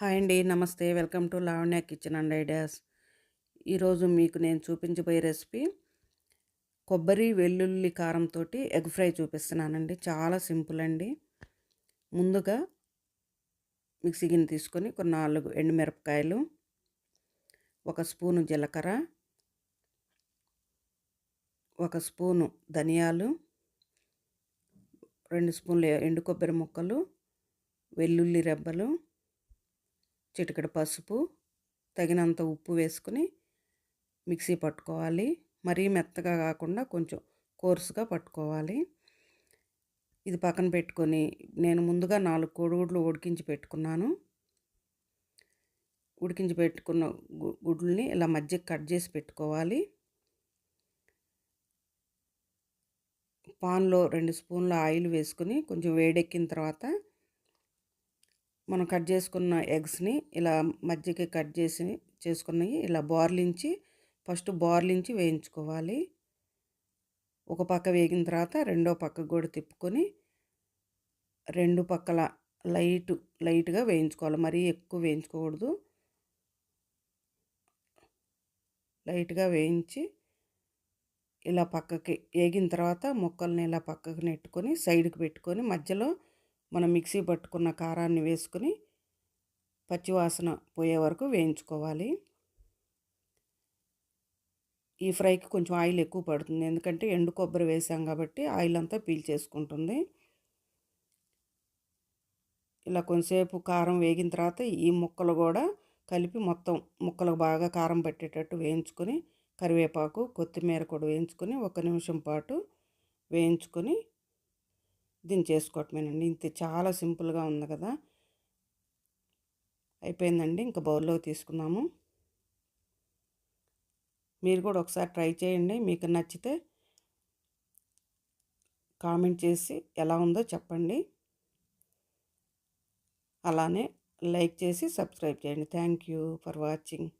Hi అండి. నమస్తే. Welcome to Lavanya kitchen and ideas. ఈరోజు మీకు నేను చూపించబోయే రెసిపీ కొబ్బరి వెల్లుల్లి కారంతో ఎగ్ ఫ్రై చూపిస్తున్నానండి. చాలా సింపుల్ అండి. ముందుగా మిక్సీ గిన్నె తీసుకొని కొన్ని నాలుగు ఎండుమిరపకాయలు ఒక స్పూను జీలకర్ర ఒక స్పూను ధనియాలు రెండు స్పూన్లు ఎండు కొబ్బరి ముక్కలు వెల్లుల్లి రెబ్బలు చిటికెడు పసుపు తగినంత ఉప్పు వేసుకుని మిక్సీ పట్టుకోవాలి. మరీ మెత్తగా కాకుండా కొంచెం కోర్సుగా పట్టుకోవాలి. ఇది పక్కన పెట్టుకొని నేను ముందుగా నాలుగు కోడిగుడ్లు ఉడికించి పెట్టుకున్నాను. ఉడికించి పెట్టుకున్న గుడ్లని ఇలా మధ్య కట్ చేసి పెట్టుకోవాలి. పాన్లో రెండు స్పూన్ల ఆయిల్ వేసుకుని కొంచెం వేడెక్కిన తర్వాత మనం కట్ చేసుకున్న ఎగ్స్ని ఇలా మధ్యకి కట్ చేసి చేసుకున్నవి ఇలా బార్లించి ఫస్ట్ బార్లించి వేయించుకోవాలి. ఒక పక్క వేగిన తర్వాత రెండో పక్కకు కూడా తిప్పుకొని రెండు పక్కల లైట్ లైట్గా వేయించుకోవాలి. మరీ ఎక్కువ వేయించుకోకూడదు. లైట్గా వేయించి ఇలా పక్కకి వేగిన తర్వాత ముక్కల్ని ఇలా పక్కకు నెట్టుకొని సైడ్కి పెట్టుకొని మధ్యలో మనం మిక్సీ పట్టుకున్న కారాన్ని వేసుకుని పచ్చివాసన పోయే వరకు వేయించుకోవాలి. ఈ ఫ్రైకి కొంచెం ఆయిల్ ఎక్కువ పడుతుంది. ఎందుకంటే ఎండు కొబ్బరి వేసాం కాబట్టి ఆయిల్ అంతా పీల్చేసుకుంటుంది. ఇలా కొంచెంసేపు కారం వేగిన తర్వాత ఈ ముక్కలు కూడా కలిపి మొత్తం ముక్కలకు బాగా కారం పట్టేటట్టు వేయించుకొని కరివేపాకు కొత్తిమీర కూడా వేయించుకొని ఒక నిమిషం పాటు వేయించుకొని చేసుకోవటమేనండి. ఇంత చాలా సింపుల్గా ఉంది కదా. అయిపోయిందండి. ఇంకా బౌల్లో తీసుకున్నాము మీరు కూడా ఒకసారి ట్రై చేయండి. మీకు నచ్చితే కామెంట్ చేసి ఎలా ఉందో చెప్పండి. అలానే లైక్ చేసి సబ్స్క్రైబ్ చేయండి. Thank you for watching.